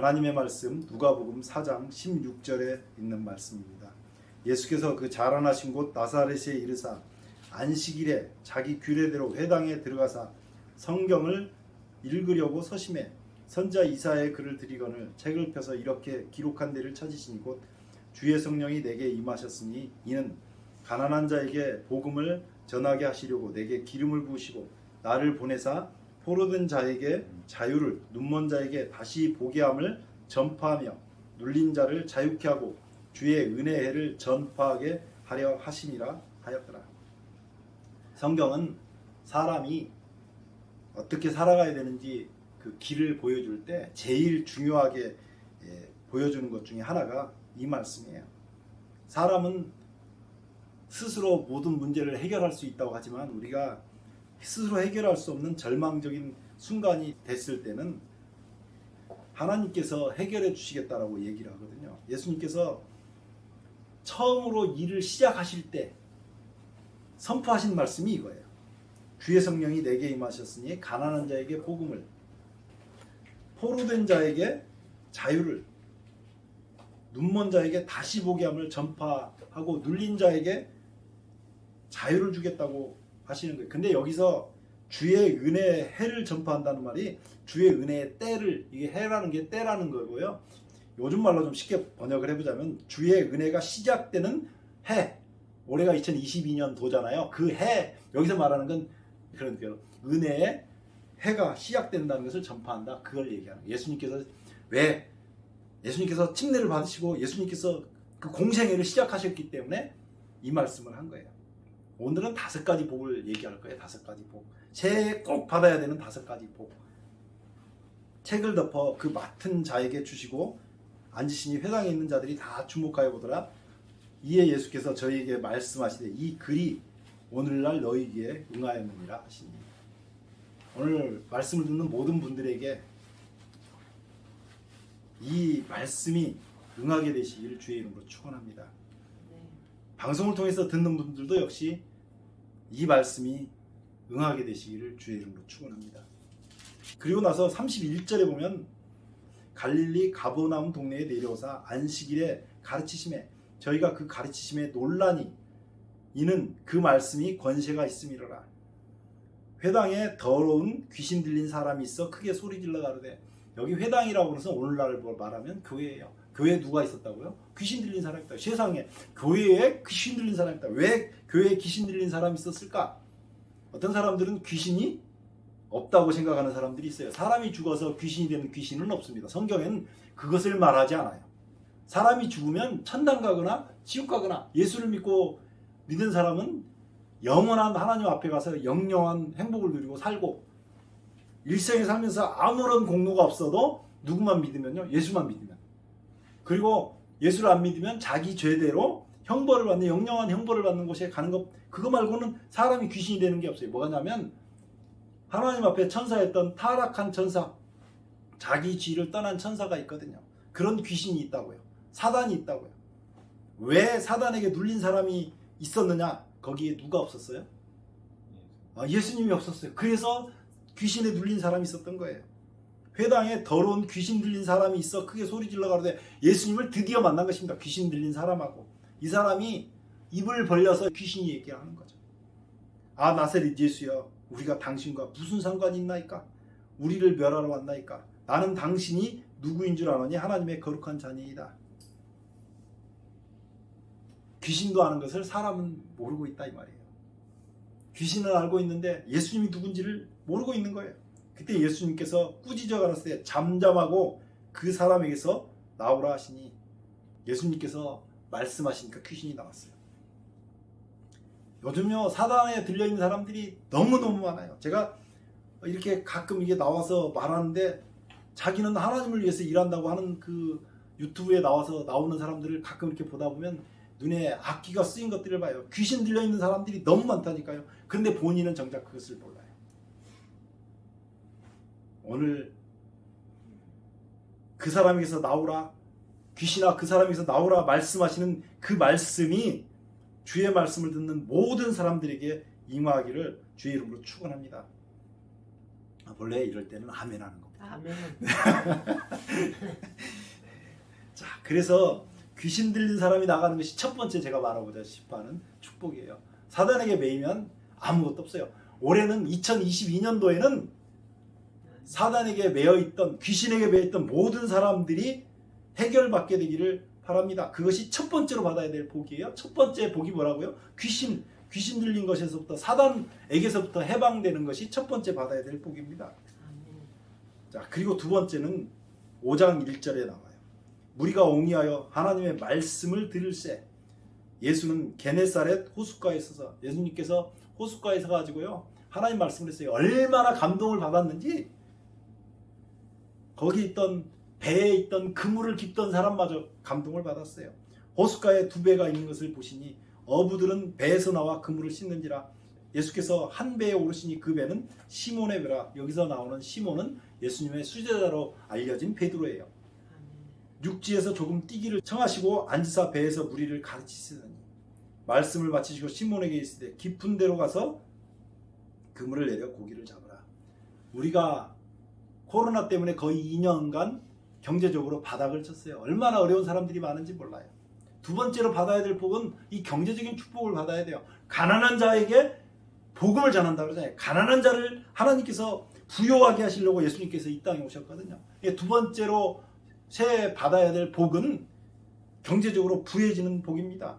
하나님의 말씀 누가복음 4장 16절에 있는 말씀입니다. 예수께서 그 자라나신 곳 나사렛에 이르사 안식일에 자기 규례대로 회당에 들어가사 성경을 읽으려고 서심해 선자 이사의 글을 드리거늘 책을 펴서 이렇게 기록한 데를 찾으시니 곧 주의 성령이 내게 임하셨으니 이는 가난한 자에게 복음을 전하게 하시려고 내게 기름을 부으시고 나를 보내사 포로된 자에게 자유를 눈먼 자에게 다시 보게 함을 전파하며 눌린 자를 자유케 하고 주의 은혜의 해를 전파하게 하려 하심이라 하였더라. 성경은 사람이 어떻게 살아가야 되는지 그 길을 보여줄 때 제일 중요하게 예, 보여주는 것 중에 하나가 이 말씀이에요. 사람은 스스로 모든 문제를 해결할 수 있다고 하지만 우리가 스스로 해결할 수 없는 절망적인 순간이 됐을 때는 하나님께서 해결해 주시겠다라고 얘기를 하거든요. 예수님께서 처음으로 일을 시작하실 때 선포하신 말씀이 이거예요. 주의 성령이 내게 임하셨으니 가난한 자에게 복음을 포로된 자에게 자유를 눈먼 자에게 다시 보게 함을 전파하고 눌린 자에게 자유를 주겠다고 하시는 거예요. 근데 여기서 주의 은혜의 해를 전파한다는 말이 주의 은혜의 때를 이게 해라는 게 때라는 거고요. 요즘 말로 좀 쉽게 번역을 해보자면 주의 은혜가 시작되는 해 올해가 2022년 도잖아요. 그 해 여기서 말하는 건 그런 그 은혜의 해가 시작된다는 것을 전파한다. 그걸 얘기하는 거예요. 예수님께서 왜 예수님께서 침례를 받으시고 예수님께서 그 공생애를 시작하셨기 때문에 이 말씀을 한 거예요. 오늘은 다섯 가지 복을 얘기할 거예요. 다섯 가지 복. 새해 꼭 받아야 되는 다섯 가지 복. 책을 덮어 그 맡은 자에게 주시고 앉으시니 회당에 있는 자들이 다 주목하여 보더라. 이에 예수께서 저희에게 말씀하시되 이 글이 오늘날 너희에게 응하였느니라 하시니. 오늘 말씀을 듣는 모든 분들에게 이 말씀이 응하게 되시기를 주의 이름으로 축원합니다. 방송을 통해서 듣는 분들도 역시 이 말씀이 응하게 되시기를 주의 이름으로 축원합니다. 그리고 나서 31절에 보면 갈릴리 가버나움 동네에 내려오사 안식일에 가르치심에 저희가 그 가르치심에 논란이 이는 그 말씀이 권세가 있음이로라. 회당에 더러운 귀신 들린 사람이 있어 크게 소리 질러 가로되 여기 회당이라고 그래서 오늘날을 말하면 교회예요. 교회에 누가 있었다고요? 귀신 들린 사람이 있다. 세상에 교회에 귀신 들린 사람이 있다. 왜 교회에 귀신 들린 사람이 있었을까? 어떤 사람들은 귀신이 없다고 생각하는 사람들이 있어요. 사람이 죽어서 귀신이 되는 귀신은 없습니다. 성경에는 그것을 말하지 않아요. 사람이 죽으면 천당 가거나 지옥 가거나 예수를 믿고 믿은 사람은 영원한 하나님 앞에 가서 영영한 행복을 누리고 살고 일생에 살면서 아무런 공로가 없어도 누구만 믿으면요 예수만 믿으면 그리고 예수를 안 믿으면 자기 죄대로 형벌을 받는 영영한 형벌을 받는 곳에 가는 것 그거 말고는 사람이 귀신이 되는 게 없어요 뭐냐면 하나님 앞에 천사였던 타락한 천사 자기 지를 떠난 천사가 있거든요 그런 귀신이 있다고요 사단이 있다고요 왜 사단에게 눌린 사람이 있었느냐 거기에 누가 없었어요? 아, 예수님이 없었어요. 그래서 귀신에 눌린 사람이 있었던 거예요. 회당에 더러운 귀신 들린 사람이 있어 크게 소리 질러 가로되 예수님을 드디어 만난 것입니다. 귀신 들린 사람하고 이 사람이 입을 벌려서 귀신이 얘기하는 거죠. 아 나세리 예수여 우리가 당신과 무슨 상관이 있나이까? 우리를 멸하러 왔나이까? 나는 당신이 누구인 줄 아느니 하나님의 거룩한 자녀이다. 귀신도 아는 것을 사람은 모르고 있다 이 말이에요. 귀신은 알고 있는데 예수님이 누군지를 모르고 있는 거예요. 그때 예수님께서 꾸짖어 가랐을 때 잠잠하고 그 사람에게서 나오라 하시니 예수님께서 말씀하시니까 귀신이 나왔어요. 요즘요 사단에 들려 있는 사람들이 너무 너무 많아요. 제가 이렇게 가끔 이게 나와서 말하는데 자기는 하나님을 위해서 일한다고 하는 그 유튜브에 나와서 나오는 사람들을 가끔 이렇게 보다 보면 눈에 악기가 쓰인 것들을 봐요. 귀신 들려 있는 사람들이 너무 많다니까요. 그런데 본인은 정작 그것을 몰라요. 오늘 그 사람에게서 나오라 귀신아 그 사람에게서 나오라 말씀하시는 그 말씀이 주의 말씀을 듣는 모든 사람들에게 임하기를 주의 이름으로 축원합니다. 아, 원래 이럴 때는 아멘 하는 겁니다. 아멘. 그래서 귀신 들린 사람이 나가는 것이 첫 번째 제가 말하고자 싶어 하는 축복이에요. 사단에게 매이면 아무것도 없어요. 올해는 2022년도에는 사단에게 매여 있던 귀신에게 매여 있던 모든 사람들이 해결받게 되기를 바랍니다. 그것이 첫 번째로 받아야 될 복이에요. 첫 번째 복이 뭐라고요? 귀신 귀신 들린 것에서부터 사단에게서부터 해방되는 것이 첫 번째 받아야 될 복입니다. 자, 그리고 두 번째는 5장 1절에 나와요. 무리가 옹이하여 하나님의 말씀을 들을세. 예수는 게네사렛 호숫가에 있어서 예수님께서 호숫가에 서 가지고요. 하나님 말씀을 했어요. 얼마나 감동을 받았는지 거기 있던 배에 있던 그물을 깁던 사람마저 감동을 받았어요. 호숫가에 두 배가 있는 것을 보시니 어부들은 배에서 나와 그물을 씻는지라 예수께서 한 배에 오르시니 그 배는 시몬의 배라 여기서 나오는 시몬은 예수님의 수제자로 알려진 베드로예요. 육지에서 조금 뛰기를 청하시고 앉으사 배에서 무리를 가르치시더니 말씀을 마치시고 시몬에게 있으되 깊은 데로 가서 그물을 내려 고기를 잡으라. 우리가 코로나 때문에 거의 2년간 경제적으로 바닥을 쳤어요. 얼마나 어려운 사람들이 많은지 몰라요. 두 번째로 받아야 될 복은 이 경제적인 축복을 받아야 돼요. 가난한 자에게 복음을 전한다 그러잖아요. 가난한 자를 하나님께서 부여하게 하시려고 예수님께서 이 땅에 오셨거든요. 두 번째로 새 받아야 될 복은 경제적으로 부해지는 복입니다.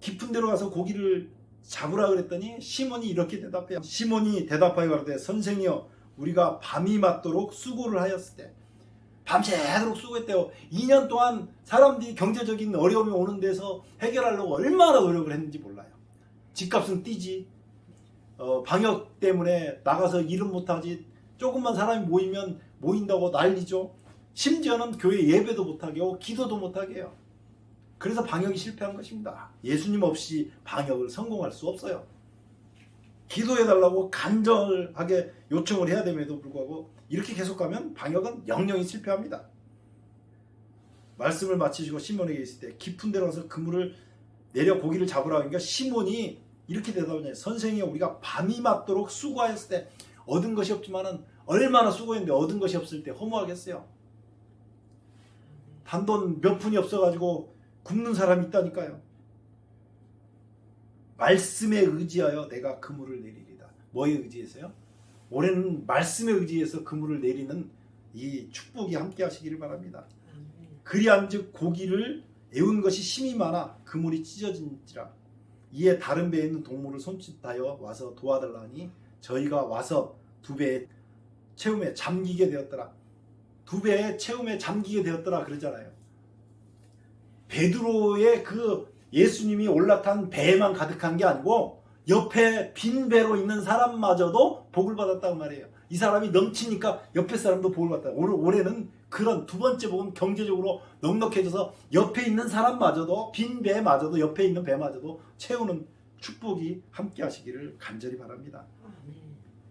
깊은 데로 가서 고기를 잡으라 그랬더니 시몬이 이렇게 대답해요. 시몬이 대답하여 가로되 선생이여 우리가 밤이 맞도록 수고를 하였을 때 밤새도록 수고했대요. 2년 동안 사람들이 경제적인 어려움이 오는 데서 해결하려고 얼마나 노력을 했는지 몰라요. 집값은 뛰지. 어, 방역 때문에 나가서 일은 못하지. 조금만 사람이 모이면 모인다고 난리죠. 심지어는 교회 예배도 못하게 하고 기도도 못하게 해요. 그래서 방역이 실패한 것입니다. 예수님 없이 방역을 성공할 수 없어요. 기도해달라고 간절하게 요청을 해야 됨에도 불구하고 이렇게 계속 가면 방역은 영영이 실패합니다. 말씀을 마치시고 시몬에게 있을 때 깊은 데로 가서 그물을 내려 고기를 잡으라 하니까 시몬이 이렇게 대답하냐 선생이 우리가 밤이 맞도록 수고하였을 때 얻은 것이 없지만은 얼마나 수고했는데 얻은 것이 없을 때 허무하겠어요. 단돈 몇 푼이 없어가지고 굶는 사람이 있다니까요. 말씀에 의지하여 내가 그물을 내리리다. 뭐에 의지해서요? 올해는 말씀에 의지해서 그물을 내리는 이 축복이 함께 하시기를 바랍니다. 그리한즉 고기를 애운 것이 심이 많아 그물이 찢어진지라 이에 다른 배에 있는 동물을 손짓하여 와서 도와달라니 저희가 와서 두 배의 채움에 잠기게 되었더라 두 배의 채움에 잠기게 되었더라 그러잖아요 베드로의 그 예수님이 올라탄 배에만 가득한 게 아니고 옆에 빈 배로 있는 사람마저도 복을 받았다고 말이에요. 이 사람이 넘치니까 옆에 사람도 복을 받다. 올, 올해는 그런 두 번째 복은 경제적으로 넉넉해져서 옆에 있는 사람마저도 빈 배마저도 옆에 있는 배마저도 채우는 축복이 함께 하시기를 간절히 바랍니다.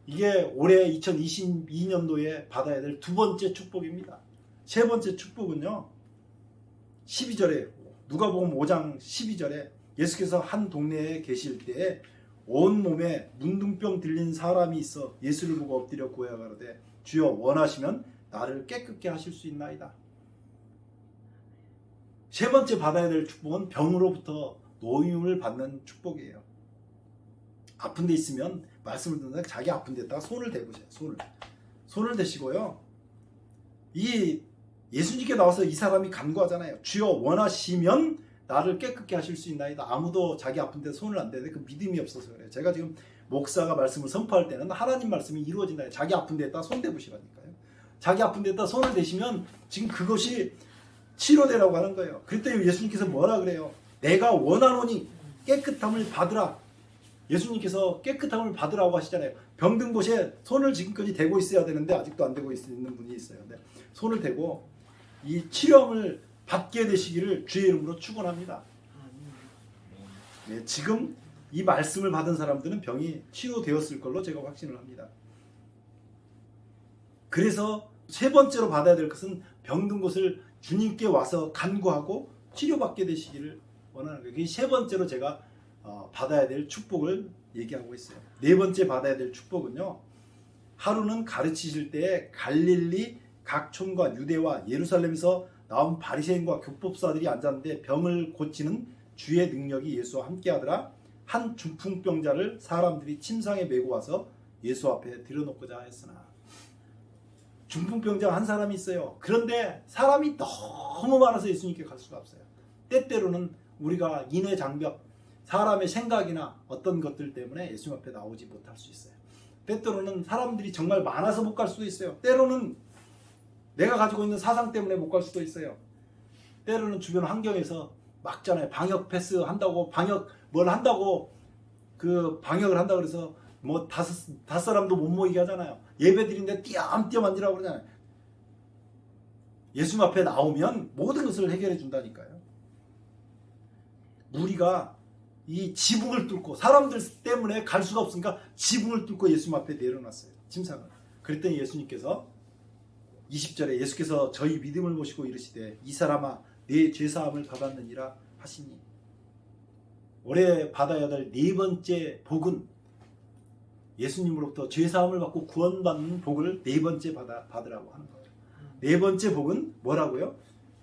이게 올해 2022년도에 받아야 될 두 번째 축복입니다. 세 번째 축복은요. 12절에 누가복음 5장 12절에 예수께서 한 동네에 계실 때에 온 몸에 문둥병 들린 사람이 있어 예수를 보고 엎드려 구하여 가로되 주여 원하시면 나를 깨끗게 하실 수 있나이다. 세 번째 받아야 될 축복은 병으로부터 노임을 받는 축복이에요. 아픈 데 있으면 말씀을 듣는다 자기 아픈 데다가 손을 대보세요. 손을. 손을 대시고요. 이 예수님께 나와서 이 사람이 간구하잖아요. 주여 원하시면 나를 깨끗게 하실 수 있나이다. 아무도 자기 아픈 데 손을 안 대는데 그 믿음이 없어서 그래요. 제가 지금 목사가 말씀을 선포할 때는 하나님 말씀이 이루어진다. 자기 아픈 데다 손 대보시라니까요. 자기 아픈 데다 손을 대시면 지금 그것이 치료되라고 하는 거예요. 그랬더니 예수님께서 뭐라 그래요? 내가 원하노니 깨끗함을 받으라. 예수님께서 깨끗함을 받으라고 하시잖아요. 병든 곳에 손을 지금까지 대고 있어야 되는데 아직도 안 대고 있는 분이 있어요. 근데 손을 대고 이 치료함을 받게 되시기를 주의 이름으로 축원합니다. 네, 지금 이 말씀을 받은 사람들은 병이 치료되었을 걸로 제가 확신을 합니다. 그래서 세 번째로 받아야 될 것은 병든 곳을 주님께 와서 간구하고 치료받게 되시기를 원하는 거예요. 세 번째로 제가 어, 받아야 될 축복을 얘기하고 있어요. 네 번째 받아야 될 축복은요. 하루는 가르치실 때 갈릴리 각 촌과 유대와 예루살렘에서 나온 바리새인과 교법사들이 앉았는데 병을 고치는 주의 능력이 예수와 함께하더라. 한 중풍병자를 사람들이 침상에 메고 와서 예수 앞에 들여놓고자 했으나 중풍병자 한 사람이 있어요. 그런데 사람이 너무 많아서 예수님께 갈 수가 없어요. 때때로는 우리가 인의 장벽, 사람의 생각이나 어떤 것들 때문에 예수님 앞에 나오지 못할 수 있어요. 때때로는 사람들이 정말 많아서 못 갈 수도 있어요. 때로는 내가 가지고 있는 사상 때문에 못 갈 수도 있어요. 때로는 주변 환경에서 막잖아요. 방역 패스 한다고 방역 뭘 한다고 그 방역을 한다 그래서 뭐 다섯 다섯 사람도 못 모이게 하잖아요. 예배드린데 띄엄띄엄 앉으라고 그러잖아요. 예수님 앞에 나오면 모든 것을 해결해 준다니까요. 무리가 이 지붕을 뚫고 사람들 때문에 갈 수가 없으니까 지붕을 뚫고 예수님 앞에 내려놨어요. 침상을. 그랬더니 예수님께서 20절에 예수께서 저희 믿음을 보시고 이르시되 이 사람아 내 죄사함을 받았느니라 하시니 올해 받아야 될 네 번째 복은 예수님으로부터 죄사함을 받고 구원받는 복을 네 번째 받아, 받으라고 하는 거예요. 네 번째 복은 뭐라고요?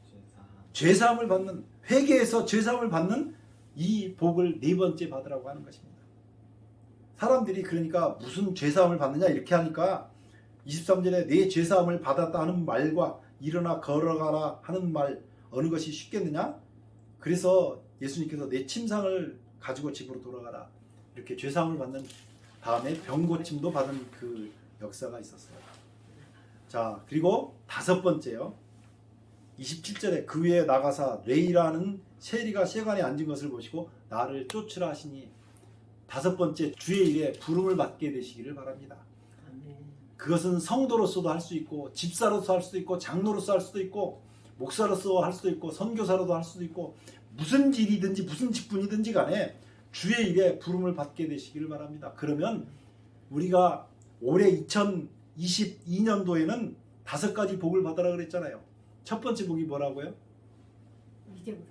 죄사. 죄사함을 받는 회개에서 죄사함을 받는 이 복을 네 번째 받으라고 하는 것입니다. 사람들이 그러니까 무슨 죄사함을 받느냐 이렇게 하니까 23절에 내 죄사함을 받았다 하는 말과 일어나 걸어가라 하는 말 어느 것이 쉽겠느냐? 그래서 예수님께서 내 침상을 가지고 집으로 돌아가라 이렇게 죄사함을 받는 다음에 병 고침도 받은 그 역사가 있었어요. 자 그리고 다섯 번째요. 27절에 그 위에 나가사 레이라는 세리가 세관에 앉은 것을 보시고 나를 쫓으라 하시니 다섯 번째 주의 일에 부름을 받게 되시기를 바랍니다. 그것은 성도로서도 할 수 있고 집사로서 할 수도 있고 장로로서 할 수도 있고 목사로서 할 수도 있고 선교사로도 할 수도 있고 무슨 일이든지 무슨 직분이든지 간에 주의 일에 부름을 받게 되시기를 바랍니다. 그러면 우리가 올해 2022년도에는 다섯 가지 복을 받으라 그랬잖아요. 첫 번째 복이 뭐라고요? 이제부터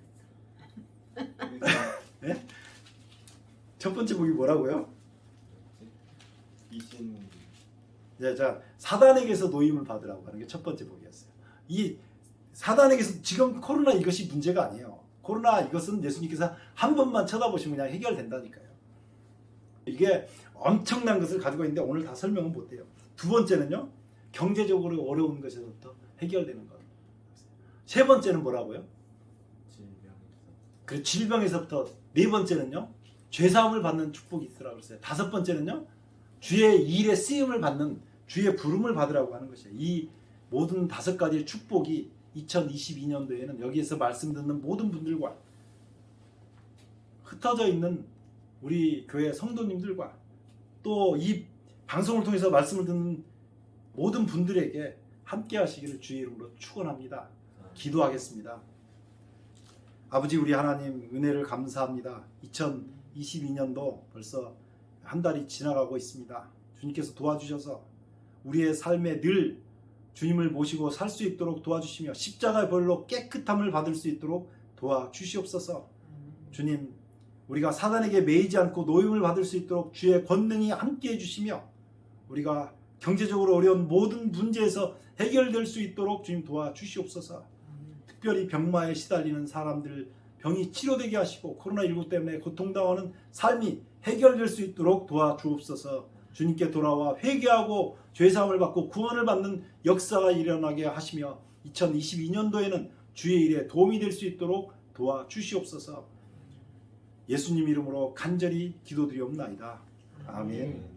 첫 번째 복이 뭐라고요? 이신 네, 자 사단에게서 노임을 받으라고 하는 게 첫 번째 복이었어요. 이 사단에게서 지금 코로나 이것이 문제가 아니에요. 코로나 이것은 예수님께서 한 번만 쳐다보시면 그냥 해결된다니까요. 이게 엄청난 것을 가지고 있는데 오늘 다 설명은 못 해요. 두 번째는요 경제적으로 어려운 것에서부터 해결되는 것. 세 번째는 뭐라고요? 그 질병에서부터 네 번째는요 죄 사함을 받는 축복이 있으라고 그랬어요. 다섯 번째는요 주의 일에 쓰임을 받는 주의 부름을 받으라고 하는 것이에요. 이 모든 다섯 가지의 축복이 2022년도에는 여기에서 말씀 듣는 모든 분들과 흩어져 있는 우리 교회 성도님들과 또 이 방송을 통해서 말씀을 듣는 모든 분들에게 함께 하시기를 주의 이름으로 축원합니다. 기도하겠습니다. 아버지 우리 하나님 은혜를 감사합니다. 2022년도 벌써 한 달이 지나가고 있습니다. 주님께서 도와주셔서 우리의 삶에 늘 주님을 모시고 살 수 있도록 도와주시며 십자가의 벌로 깨끗함을 받을 수 있도록 도와주시옵소서. 음. 주님, 우리가 사단에게 매이지 않고 노임을 받을 수 있도록 주의 권능이 함께 해주시며 우리가 경제적으로 어려운 모든 문제에서 해결될 수 있도록 주님 도와주시옵소서. 음. 특별히 병마에 시달리는 사람들 병이 치료되게 하시고 코로나19 때문에 고통당하는 삶이 해결될 수 있도록 도와주옵소서. 주님께 돌아와 회개하고 죄사함을 받고 구원을 받는 역사가 일어나게 하시며 2022년도에는 주의 일에 도움이 될 수 있도록 도와주시옵소서. 예수님 이름으로 간절히 기도드리옵나이다. 아멘.